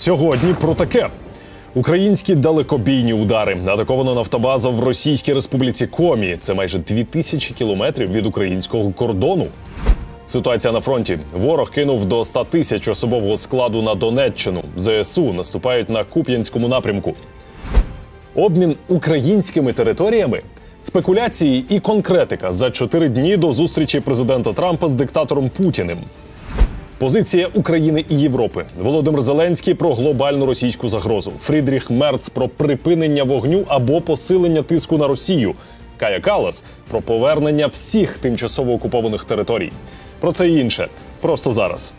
Сьогодні про таке. Українські далекобійні удари атаковано нафтобаза в Російській Республіці Комі. Це майже 2000 кілометрів від українського кордону. Ситуація на фронті. Ворог кинув до 100 тисяч особового складу на Донеччину. ЗСУ наступають на Куп'янському напрямку. Обмін українськими територіями, спекуляції і конкретика за чотири дні до зустрічі президента Трампа з диктатором Путіним. Позиція України і Європи. Володимир Зеленський про глобальну російську загрозу. Фрідріх Мерц про припинення вогню або посилення тиску на Росію. Кая Калас про повернення всіх тимчасово окупованих територій. Про це і інше. Просто зараз.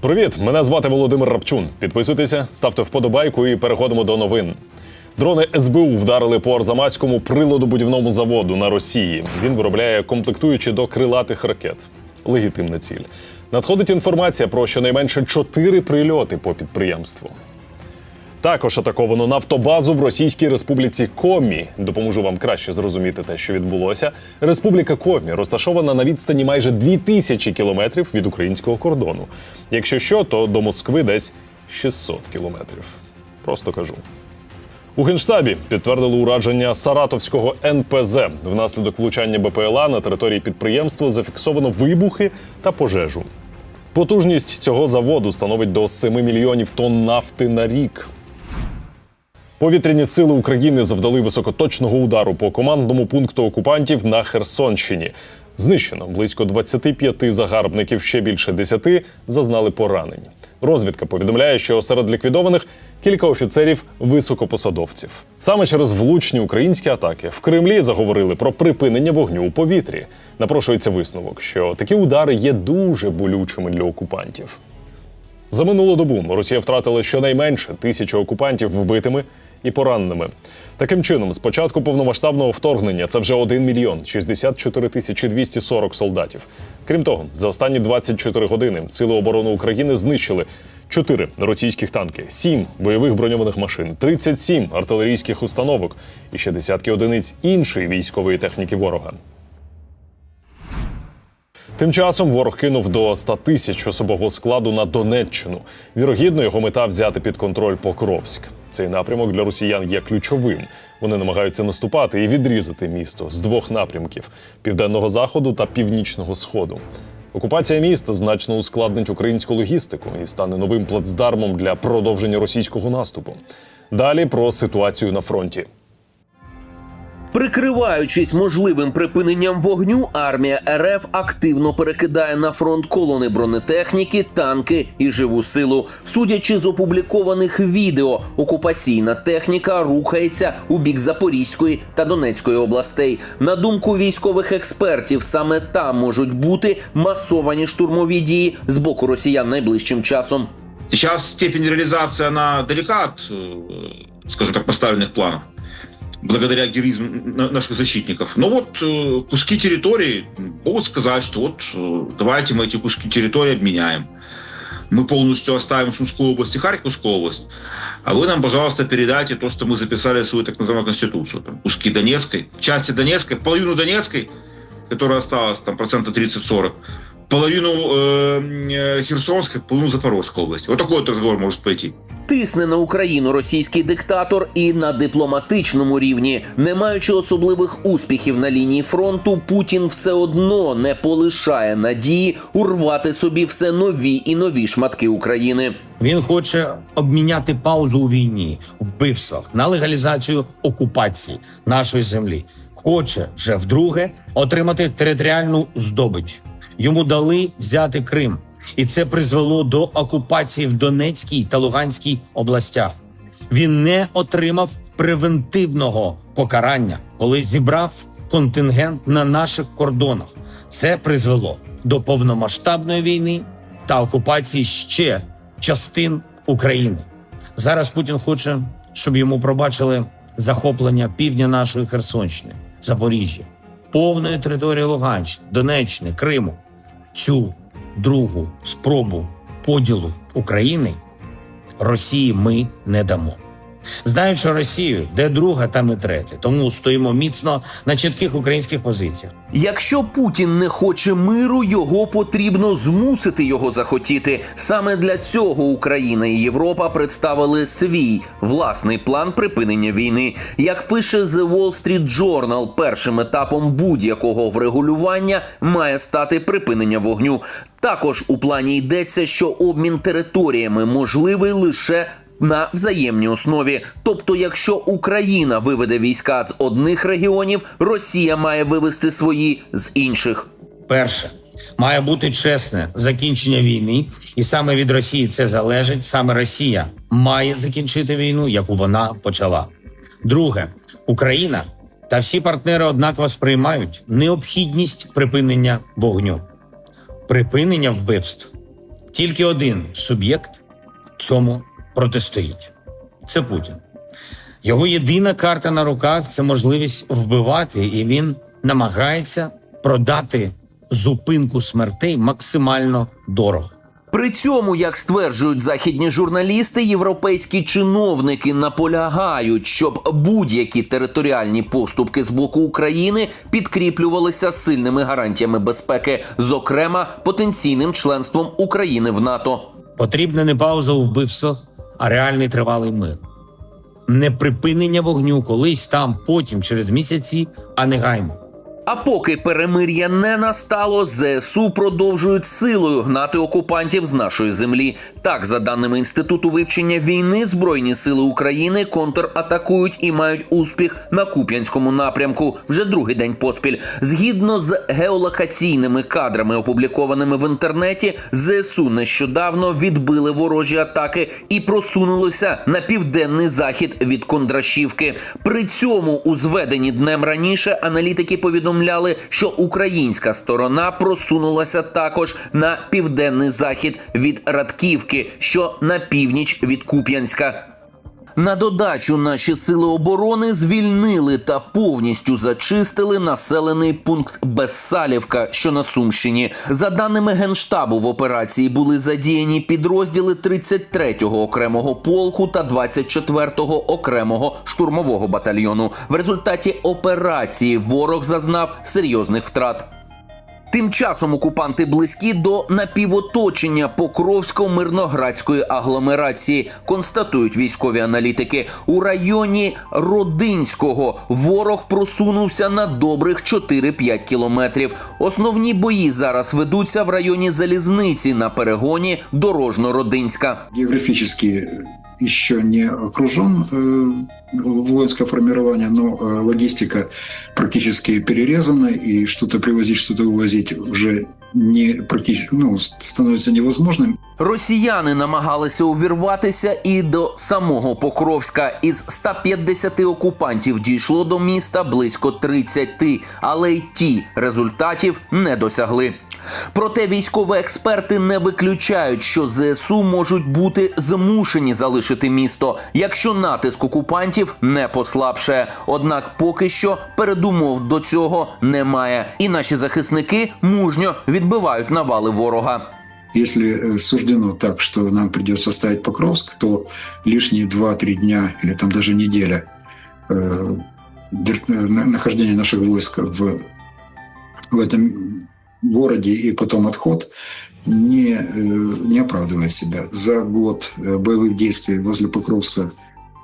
Привіт! Мене звати Володимир Рапчун. Підписуйтеся, ставте вподобайку і переходимо до новин. Дрони СБУ вдарили по Арзамаському приладобудівному заводу на Росії. Він виробляє комплектуючі до крилатих ракет. Легітимна ціль. Надходить інформація про щонайменше чотири прильоти по підприємству. Також атаковано нафтобазу в Російській Республіці Комі. Допоможу вам краще зрозуміти те, що відбулося. Республіка Комі розташована на відстані майже 2000 кілометрів від українського кордону. Якщо що, то до Москви десь 600 кілометрів. Просто кажу. У генштабі підтвердили ураження Саратовського НПЗ. Внаслідок влучання БПЛА на території підприємства зафіксовано вибухи та пожежу. Потужність цього заводу становить до 7 мільйонів тонн нафти на рік. Повітряні сили України завдали високоточного удару по командному пункту окупантів на Херсонщині. Знищено близько 25 загарбників, ще більше 10 зазнали поранень. Розвідка повідомляє, що серед ліквідованих кілька офіцерів високопосадовців. Саме через влучні українські атаки в Кремлі заговорили про припинення вогню у повітрі. Напрошується висновок, що такі удари є дуже болючими для окупантів. За минулу добу Росія втратила щонайменше тисячу окупантів вбитими і пораненими. Таким чином, з початку повномасштабного вторгнення це вже 1 мільйон 64 тисячі 240 солдатів. Крім того, за останні 24 години Сили оборони України знищили 4 російських танки, 7 бойових броньованих машин, 37 артилерійських установок і ще десятки одиниць іншої військової техніки ворога. Тим часом ворог кинув до 100 тисяч особового складу на Донеччину. Вірогідно, його мета взяти під контроль Покровськ. Цей напрямок для росіян є ключовим. Вони намагаються наступати і відрізати місто з двох напрямків: південного заходу та північного сходу. Окупація міста значно ускладнить українську логістику і стане новим плацдармом для продовження російського наступу. Далі про ситуацію на фронті. Прикриваючись можливим припиненням вогню, армія РФ активно перекидає на фронт колони бронетехніки, танки і живу силу. Судячи з опублікованих відео, окупаційна техніка рухається у бік Запорізької та Донецької областей. На думку військових експертів, саме там можуть бути масовані штурмові дії з боку росіян найближчим часом. Сейчас степень реализации, она далека от, э, скажем так, поставленных планов, благодаря героизму на- наших защитников. Но вот э, куски территории могут сказать, что вот э, давайте мы эти куски территории обменяем. Мы полностью оставим Сумскую область и Харьковскую область, а вы нам, пожалуйста, передайте то, что мы записали в свою так называемую конституцию. Там, куски Донецкой, части Донецкой, половину Донецкой, которая осталась, там, процента 30-40, половину э, э, Херсонской, половину Запорожской области. Вот такой вот разговор может пойти. Тисне на Україну російський диктатор і на дипломатичному рівні, не маючи особливих успіхів на лінії фронту, Путін все одно не полишає надії урвати собі все нові і нові шматки України. Він хоче обміняти паузу у війні, вбивствах на легалізацію окупації нашої землі. Хоче вже вдруге отримати територіальну здобич. Йому дали взяти Крим, і це призвело до окупації в Донецькій та Луганській областях. Він не отримав превентивного покарання, коли зібрав контингент на наших кордонах. Це призвело до повномасштабної війни та окупації ще частин України. Зараз Путін хоче, щоб йому пробачили захоплення півдня нашої Херсонщини, Запоріжжя, повної території Луганщини, Донеччини, Криму. Цю другу спробу поділу України Росії ми не дамо. Знаючи Росію, де друга, там і третя. Тому стоїмо міцно на чітких українських позиціях. Якщо Путін не хоче миру, його потрібно змусити його захотіти. Саме для цього Україна і Європа представили свій власний план припинення війни. Як пише The Wall Street Journal, першим етапом будь-якого врегулювання має стати припинення вогню. Також у плані йдеться, що обмін територіями можливий лише на взаємній основі. Тобто, якщо Україна виведе війська з одних регіонів, Росія має вивести свої з інших. Перше має бути чесне закінчення війни, і саме від Росії це залежить. Саме Росія має закінчити війну, яку вона почала. Друге, Україна та всі партнери однаково сприймають необхідність припинення вогню, припинення вбивств. Тільки один суб'єкт цьому протистоїть. Це Путін. Його єдина карта на руках це можливість вбивати, і він намагається продати зупинку смертей максимально дорого. При цьому, як стверджують західні журналісти, європейські чиновники наполягають, щоб будь-які територіальні поступки з боку України підкріплювалися сильними гарантіями безпеки, зокрема потенційним членством України в НАТО. Потрібна не пауза у вбивствах, а реальний тривалий мир. Не припинення вогню колись там, потім, через місяці, а негайно. А поки перемир'я не настало, ЗСУ продовжують силою гнати окупантів з нашої землі. Так, за даними інституту вивчення війни, збройні сили України контратакують і мають успіх на Куп'янському напрямку вже другий день поспіль. Згідно з геолокаційними кадрами, опублікованими в інтернеті, ЗСУ нещодавно відбили ворожі атаки і просунулися на південний захід від Кондрашівки. При цьому у зведенні днем раніше аналітики повідомляли, що українська сторона просунулася також на південний захід від Радківки, що на північ від Куп'янська. На додачу наші сили оборони звільнили та повністю зачистили населений пункт Безсалівка, що на Сумщині. За даними генштабу, в операції були задіяні підрозділи 33-го окремого полку та 24-го окремого штурмового батальйону. В результаті операції ворог зазнав серйозних втрат. Тим часом окупанти близькі до напівоточення Покровсько-мирноградської агломерації, констатують військові аналітики. У районі Родинського ворог просунувся на добрих 4-5 кілометрів. Основні бої зараз ведуться в районі залізниці на перегоні Дорожно-Родинська. географически еще не окружен э, воинское формирование, но э, логистика практически перерезана, и что-то привозить, что-то вывозить уже не практически, ну, с- становится невозможным. Росіяни намагалися увірватися і до самого Покровська. Із 150 окупантів дійшло до міста близько 30, але й ті результатів не досягли. Проте військові експерти не виключають, що ЗСУ можуть бути змушені залишити місто, якщо натиск окупантів не послабшає. Однак поки що передумов до цього немає, і наші захисники мужньо відбивають навали ворога. Если э, суждено так, что нам придется оставить Покровск, то лишние 2-3 дня или там даже неделя э, дер- э, на- нахождения наших войск в, в этом городе и потом отход не, э, не оправдывает себя. За год э, боевых действий возле Покровска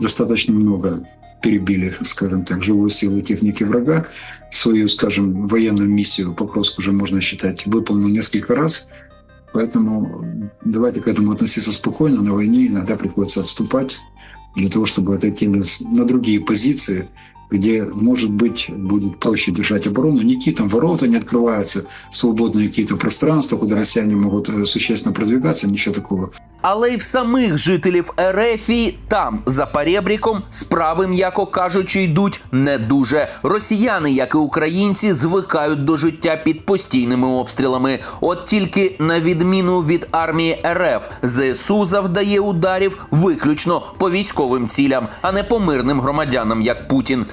достаточно много перебили, скажем так, живую силу техники врага. Свою, скажем, военную миссию Покровск уже можно считать выполнил несколько раз. Поэтому давайте к этому относиться спокойно. На войне иногда приходится отступать для того, чтобы отойти на, на другие позиции, где, может быть, будет проще держать оборону. Никакие там ворота не открываются, свободные какие-то пространства, куда россияне могут э, существенно продвигаться, ничего такого Але й в самих жителів Ерефії там, за перебріком, справи, м'яко кажучи, йдуть не дуже. Росіяни, як і українці, звикають до життя під постійними обстрілами. От тільки на відміну від армії РФ, ЗСУ завдає ударів виключно по військовим цілям, а не по мирним громадянам, як Путін.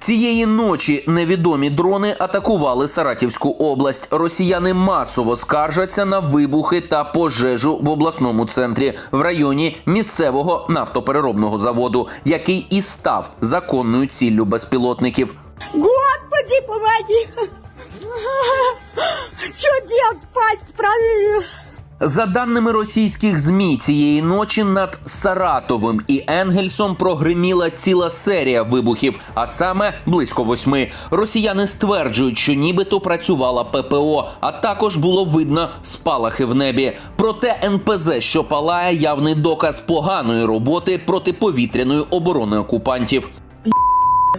Цієї ночі невідомі дрони атакували Саратівську область. Росіяни масово скаржаться на вибухи та пожежу в обласному центрі в районі місцевого нафтопереробного заводу, який і став законною ціллю безпілотників. Господи, помоги! Делать, пасть правильно? За даними російських змі, цієї ночі над Саратовим і Енгельсом прогриміла ціла серія вибухів, а саме близько восьми. Росіяни стверджують, що нібито працювала ППО, а також було видно спалахи в небі. Проте НПЗ, що палає, явний доказ поганої роботи протиповітряної оборони окупантів.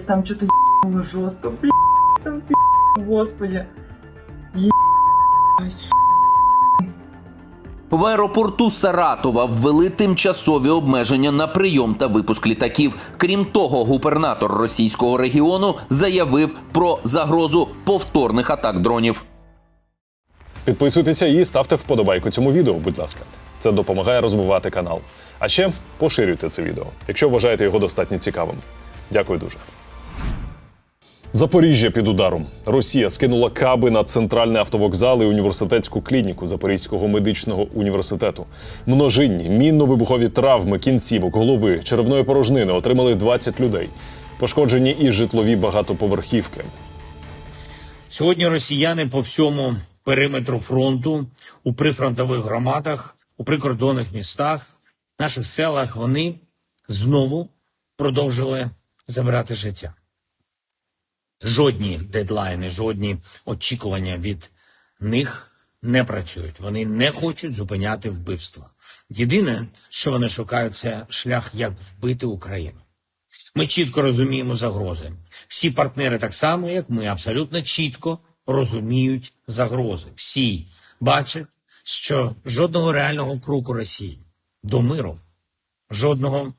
там что-то ебануло жестко. Там. Е- В аеропорту Саратова ввели тимчасові обмеження на прийом та випуск літаків. Крім того, губернатор російського регіону заявив про загрозу повторних атак дронів. Підписуйтеся і ставте вподобайку цьому відео, будь ласка. Це допомагає розвивати канал. А ще поширюйте це відео, якщо вважаєте його достатньо цікавим. Дякую дуже. Запоріжжя під ударом. Росія скинула каби на центральний автовокзал і університетську клініку Запорізького медичного університету. Множинні мінно-вибухові травми кінцівок, голови, черевної порожнини отримали 20 людей. Пошкоджені і житлові багатоповерхівки. Сьогодні росіяни по всьому периметру фронту, у прифронтових громадах, у прикордонних містах, наших селах вони знову продовжили забирати життя. Жодні дедлайни, жодні очікування від них не працюють. Вони не хочуть зупиняти вбивства. Єдине, що вони шукають, це шлях, як вбити Україну. Ми чітко розуміємо загрози. Всі партнери, так само як ми, абсолютно чітко розуміють загрози. Всі бачать, що жодного реального кроку Росії до миру, жодного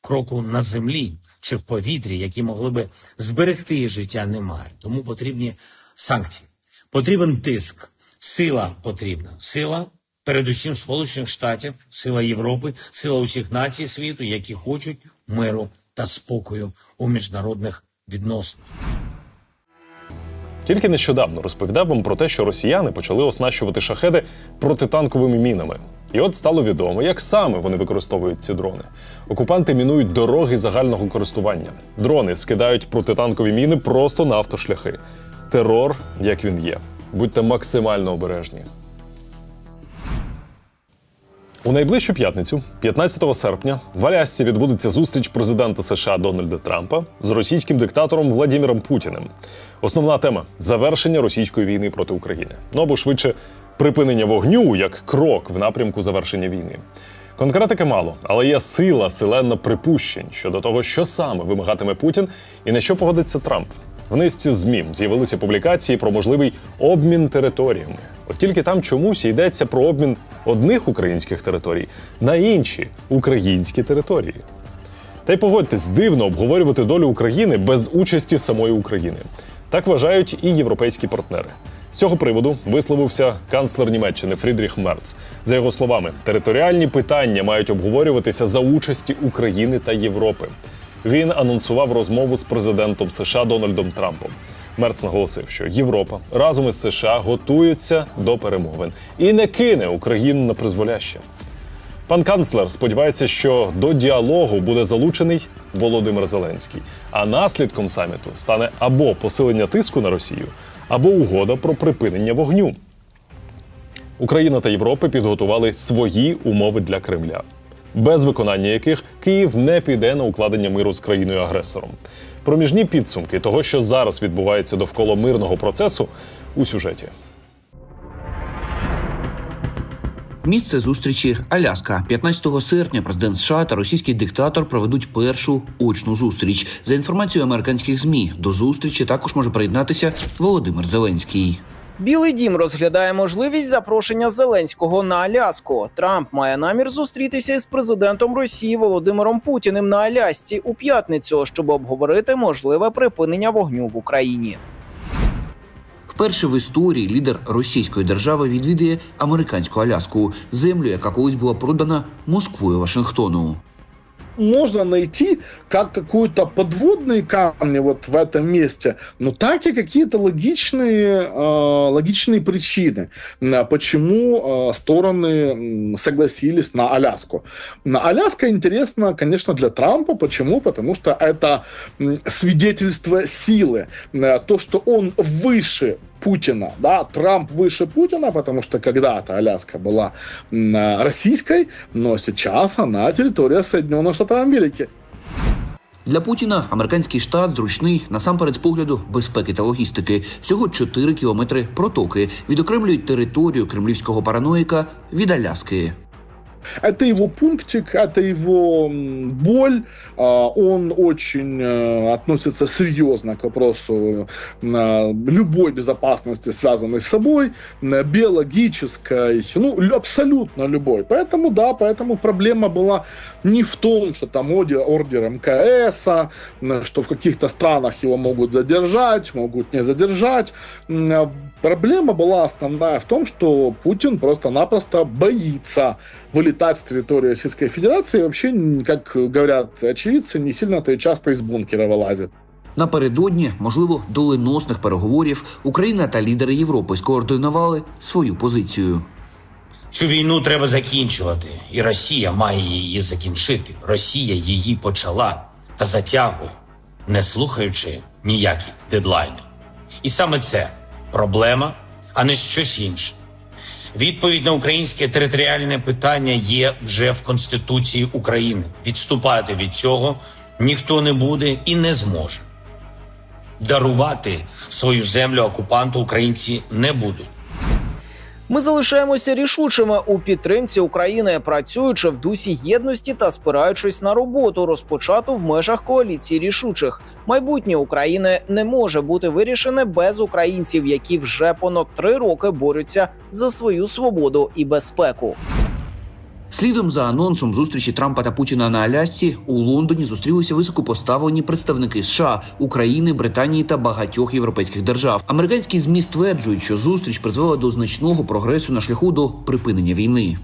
кроку на землі чи в повітрі, які могли би зберегти життя, немає. Тому потрібні санкції. Потрібен тиск, сила потрібна. Сила, передусім Сполучених Штатів, сила Європи, сила усіх націй світу, які хочуть миру та спокою у міжнародних відносинах. Тільки нещодавно розповідав вам про те, що росіяни почали оснащувати шахеди протитанковими мінами. І от стало відомо, як саме вони використовують ці дрони. Окупанти мінують дороги загального користування. Дрони скидають протитанкові міни просто на автошляхи. Терор, як він є. Будьте максимально обережні. У найближчу п'ятницю, 15 серпня, в Алясці відбудеться зустріч президента США Дональда Трампа з російським диктатором Владіміром Путіним. Основна тема завершення російської війни проти України. Ну або швидше припинення вогню як крок в напрямку завершення війни. Конкретики мало, але є сила, селена припущень щодо того, що саме вимагатиме Путін і на що погодиться Трамп. В низці ЗМІ з'явилися публікації про можливий обмін територіями. От тільки там чомусь йдеться про обмін одних українських територій на інші українські території. Та й погодьтесь, дивно обговорювати долю України без участі самої України. Так вважають і європейські партнери. З цього приводу висловився канцлер Німеччини Фрідріх Мерц. За його словами, територіальні питання мають обговорюватися за участі України та Європи. Він анонсував розмову з президентом США Дональдом Трампом. Мерц наголосив, що Європа разом із США готується до перемовин і не кине Україну на призволяще. Пан канцлер сподівається, що до діалогу буде залучений Володимир Зеленський. А наслідком саміту стане або посилення тиску на Росію, або угода про припинення вогню. Україна та Європа підготували свої умови для Кремля, без виконання яких Київ не піде на укладення миру з країною-агресором. Проміжні підсумки того, що зараз відбувається довкола мирного процесу, у сюжеті. Місце зустрічі Аляска. 15 серпня президент США та російський диктатор проведуть першу очну зустріч. За інформацією американських змі, до зустрічі також може приєднатися Володимир Зеленський. Білий дім розглядає можливість запрошення Зеленського на Аляску. Трамп має намір зустрітися із президентом Росії Володимиром Путіним на Алясці у п'ятницю, щоб обговорити можливе припинення вогню в Україні. Вперше в історії лідер російської держави відвідує американську Аляску, землю, яка колись була продана Москвою Вашингтону. можно найти как какую-то подводные камни вот в этом месте, но так и какие-то логичные, э, логичные причины, э, почему э, стороны м, согласились на Аляску. На Аляска интересно, конечно, для Трампа. Почему? Потому что это м, свидетельство силы. Э, То, что он выше Путина, да, Трамп выше Путина, потому что когда-то Аляска была м, э, российской, но сейчас она территория Соединенных Штатов Америки. Для Путіна американський штат зручний насамперед з погляду безпеки та логістики. Всього 4 кілометри протоки відокремлюють територію кремлівського параноїка від Аляски. Это его пунктик, это его боль. А, Он очень э, относится серьезно к вопросу э, любой безопасности, связанной с собой, биологической, ну, лю- абсолютно любой. Поэтому, да, поэтому проблема была не в том, что там ордер, МКС, а, что в каких-то странах его могут задержать, могут не задержать. М, а Проблема была основная в том, что Путин просто-напросто боится вылетать с территории Российской Федерации. И вообще, м, как говорят очевидцы, не сильно-то и часто из бункера вылазит. Напередодні, можливо, доленосних переговорів Україна та лідери Європи скоординували свою позицію. Цю війну треба закінчувати, і Росія має її закінчити. Росія її почала та затягує, не слухаючи ніякі дедлайни. І саме це проблема, а не щось інше. Відповідь на українське територіальне питання є вже в Конституції України. Відступати від цього ніхто не буде і не зможе. Дарувати свою землю окупанту українці не будуть. Ми залишаємося рішучими у підтримці України, працюючи в дусі єдності та спираючись на роботу, розпочату в межах коаліції рішучих. Майбутнє України не може бути вирішене без українців, які вже понад три роки борються за свою свободу і безпеку. Слідом за анонсом зустрічі Трампа та Путіна на Алясці у Лондоні зустрілися високопоставлені представники США, України, Британії та багатьох європейських держав. Американські змі стверджують, що зустріч призвела до значного прогресу на шляху до припинення війни.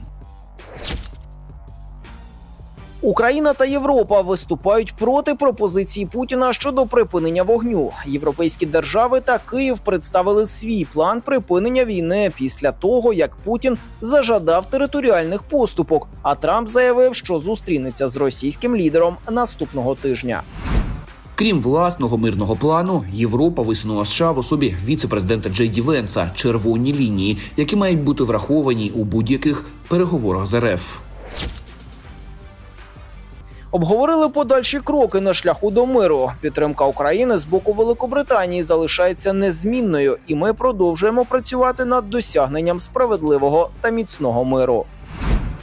Україна та Європа виступають проти пропозиції Путіна щодо припинення вогню. Європейські держави та Київ представили свій план припинення війни після того, як Путін зажадав територіальних поступок. А Трамп заявив, що зустрінеться з російським лідером наступного тижня. Крім власного мирного плану, Європа висунула США в особі віце-президента Джей Ді Венса червоні лінії, які мають бути враховані у будь-яких переговорах з РФ. Обговорили подальші кроки на шляху до миру. Підтримка України з боку Великобританії залишається незмінною, і ми продовжуємо працювати над досягненням справедливого та міцного миру.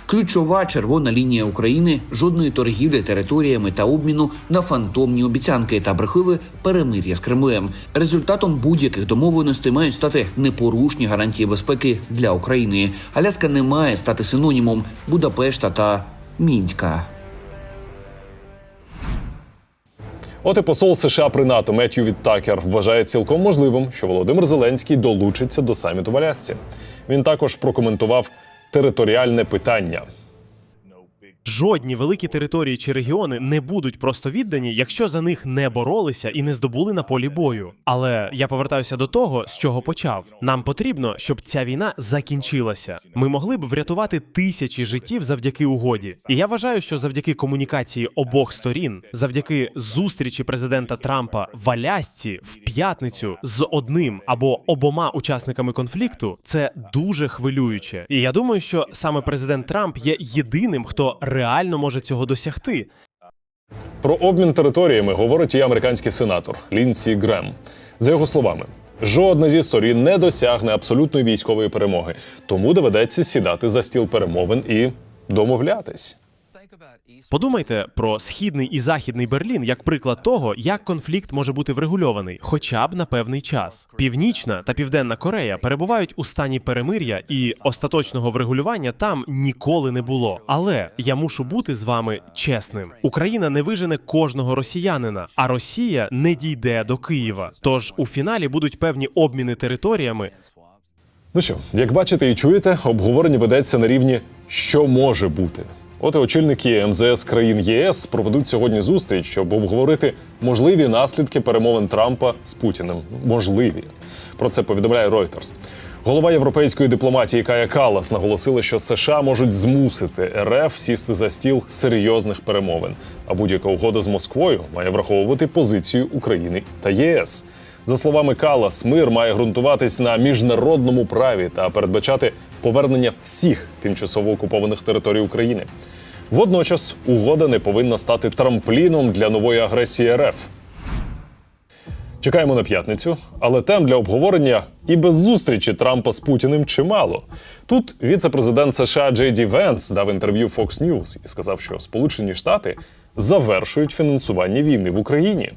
Ключова червона лінія України жодної торгівлі територіями та обміну на фантомні обіцянки та брехливе перемир'я з Кремлем. Результатом будь-яких домовленостей мають стати непорушні гарантії безпеки для України. Аляска не має стати синонімом Будапешта та Мінська. От і посол США при НАТО Меттью Віттакер вважає цілком можливим, що Володимир Зеленський долучиться до саміту в Алясці. Він також прокоментував територіальне питання. Жодні великі території чи регіони не будуть просто віддані, якщо за них не боролися і не здобули на полі бою. Але я повертаюся до того, з чого почав. Нам потрібно, щоб ця війна закінчилася. Ми могли б врятувати тисячі життів завдяки угоді. І я вважаю, що завдяки комунікації обох сторін, завдяки зустрічі президента Трампа в Алясці в п'ятницю з одним або обома учасниками конфлікту, це дуже хвилююче. І я думаю, що саме президент Трамп є єдиним, хто реально може цього досягти. Про обмін територіями говорить і американський сенатор Лінсі Грем. За його словами, жодна зі сторін не досягне абсолютної військової перемоги, тому доведеться сідати за стіл перемовин і домовлятись. Подумайте про східний і західний Берлін як приклад того, як конфлікт може бути врегульований, хоча б на певний час. Північна та Південна Корея перебувають у стані перемир'я, і остаточного врегулювання там ніколи не було. Але я мушу бути з вами чесним: Україна не вижене кожного росіянина, а Росія не дійде до Києва. Тож у фіналі будуть певні обміни територіями, Ну що, як бачите і чуєте, обговорення ведеться на рівні що може бути. От і очільники МЗС країн ЄС проведуть сьогодні зустріч, щоб обговорити можливі наслідки перемовин Трампа з Путіним. Можливі про це повідомляє Reuters. Голова європейської дипломатії Кая Калас наголосила, що США можуть змусити РФ сісти за стіл серйозних перемовин. А будь-яка угода з Москвою має враховувати позицію України та ЄС. За словами Калас, мир має ґрунтуватись на міжнародному праві та передбачати повернення всіх тимчасово окупованих територій України. Водночас угода не повинна стати трампліном для нової агресії РФ. Чекаємо на п'ятницю, але тем для обговорення і без зустрічі Трампа з Путіним чимало. Тут віце-президент США Джей Ді Венс дав інтерв'ю Fox News і сказав, що Сполучені Штати завершують фінансування війни в Україні.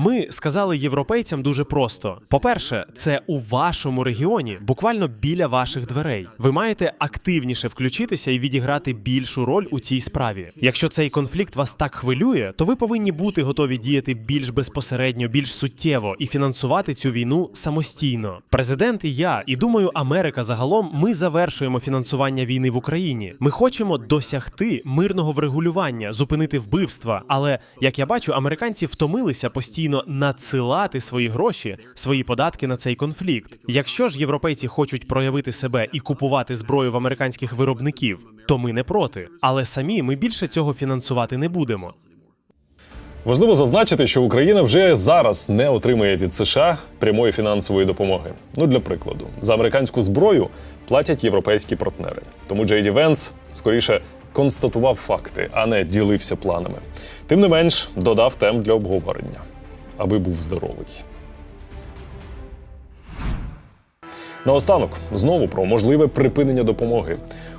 Ми сказали європейцям дуже просто: по-перше, це у вашому регіоні, буквально біля ваших дверей. Ви маєте активніше включитися і відіграти більшу роль у цій справі. Якщо цей конфлікт вас так хвилює, то ви повинні бути готові діяти більш безпосередньо, більш суттєво і фінансувати цю війну самостійно. Президент і я, і думаю, Америка загалом ми завершуємо фінансування війни в Україні. Ми хочемо досягти мирного врегулювання, зупинити вбивства. Але як я бачу, американці втомилися постійно надсилати свої гроші, свої податки на цей конфлікт. Якщо ж європейці хочуть проявити себе і купувати зброю в американських виробників, то ми не проти. Але самі ми більше цього фінансувати не будемо. Важливо зазначити, що Україна вже зараз не отримує від США прямої фінансової допомоги. Ну для прикладу, за американську зброю платять європейські партнери. Тому Джей Венс скоріше констатував факти, а не ділився планами. Тим не менш, додав тем для обговорення, аби був здоровий. Наостанок знову про можливе припинення допомоги.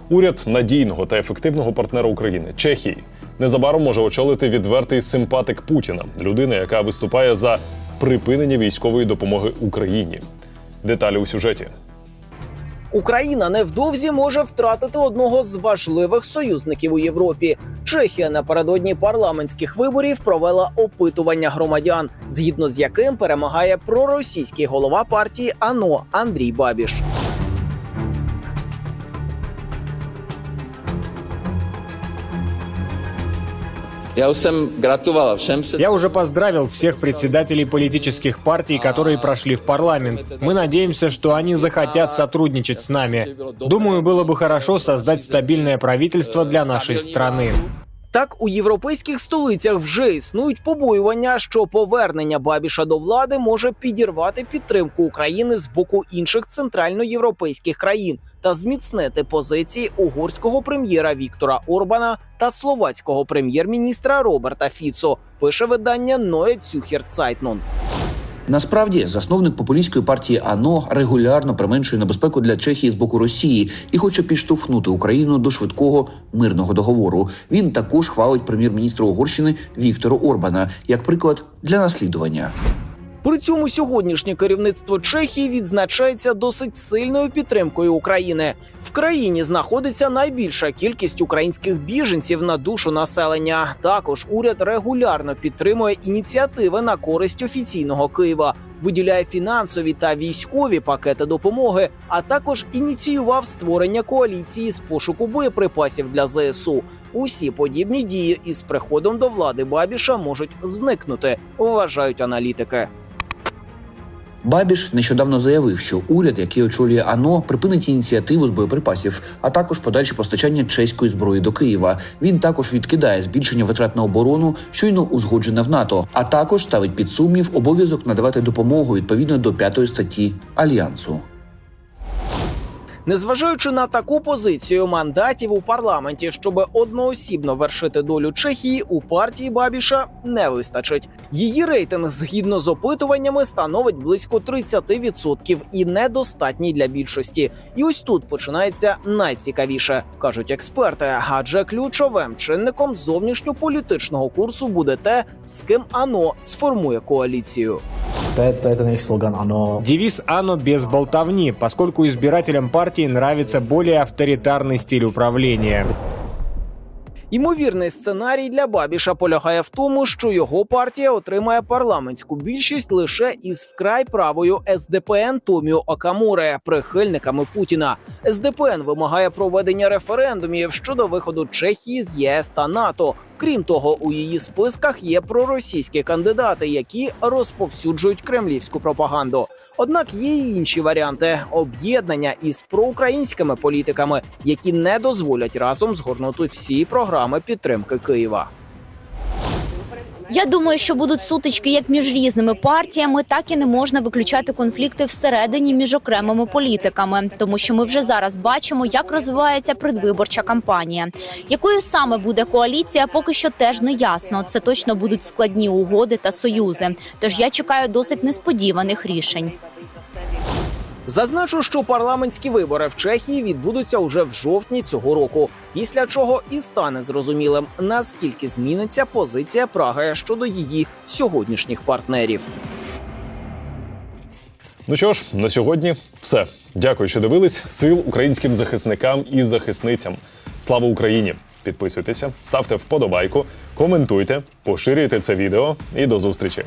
Уряд надійного та ефективного партнера України Чехії незабаром може очолити відвертий симпатик Путіна, людина, яка виступає за припинення військової допомоги Україні. Деталі у сюжеті. Україна невдовзі може втратити одного з важливих союзників у Європі. Чехія напередодні парламентських виборів провела опитування громадян, згідно з яким перемагає проросійський голова партії АНО Андрій Бабіш. Я уже поздравил всех председателей политических партий, которые прошли в парламент. Мы надеемся, что они захотят сотрудничать с нами. Думаю, было бы хорошо создать стабильное правительство для нашей страны. Так у європейських столицях вже існують побоювання, що повернення Бабіша до влади може підірвати підтримку України з боку інших центральноєвропейських країн та зміцнити позиції угорського прем'єра Віктора Орбана та словацького прем'єр-міністра Роберта Фіцо. Пише видання Neue Zürcher Zeitung. Насправді, засновник популістської партії АНО регулярно применшує небезпеку для Чехії з боку Росії і хоче підштовхнути Україну до швидкого мирного договору. Він також хвалить прем'єр-міністра Угорщини Віктора Орбана як приклад для наслідування. При цьому сьогоднішнє керівництво Чехії відзначається досить сильною підтримкою України. В країні знаходиться найбільша кількість українських біженців на душу населення. Також уряд регулярно підтримує ініціативи на користь офіційного Києва. Виділяє фінансові та військові пакети допомоги, а також ініціював створення коаліції з пошуку боєприпасів для ЗСУ. Усі подібні дії із приходом до влади Бабіша можуть зникнути, вважають аналітики. Бабіш нещодавно заявив, що уряд, який очолює АНО, припинить ініціативу з боєприпасів, а також подальше постачання чеської зброї до Києва. Він також відкидає збільшення витрат на оборону, щойно узгоджене в НАТО, а також ставить під сумнів обов'язок надавати допомогу відповідно до п'ятої статті альянсу. Незважаючи на таку позицію мандатів у парламенті, щоб одноосібно вершити долю Чехії, у партії Бабіша не вистачить. Її рейтинг згідно з опитуваннями становить близько 30% і недостатній для більшості. І ось тут починається найцікавіше, кажуть експерти. Адже ключовим чинником зовнішньополітичного курсу буде те, з ким АНО сформує коаліцію. Девиз «Ано без болтовни», поскольку избирателям партии нравится более авторитарный стиль управления. Ймовірний сценарій для Бабіша полягає в тому, що його партія отримає парламентську більшість лише із вкрай правою СДПН Томіо Окамуре, прихильниками Путіна. СДПН вимагає проведення референдумів щодо виходу Чехії з ЄС та НАТО. Крім того, у її списках є проросійські кандидати, які розповсюджують кремлівську пропаганду. Однак є й інші варіанти об'єднання із проукраїнськими політиками, які не дозволять разом згорнути всі програми підтримки Києва. Я думаю, що будуть сутички як між різними партіями, так і не можна виключати конфлікти всередині між окремими політиками, тому що ми вже зараз бачимо, як розвивається предвиборча кампанія. Якою саме буде коаліція, поки що теж не ясно. Це точно будуть складні угоди та союзи. Тож я чекаю досить несподіваних рішень. Зазначу, що парламентські вибори в Чехії відбудуться уже в жовтні цього року, після чого і стане зрозумілим, наскільки зміниться позиція Праги щодо її сьогоднішніх партнерів. Ну що ж, на сьогодні все. Дякую, що дивились. Сил українським захисникам і захисницям. Слава Україні! Підписуйтеся, ставте вподобайку, коментуйте, поширюйте це відео і до зустрічі.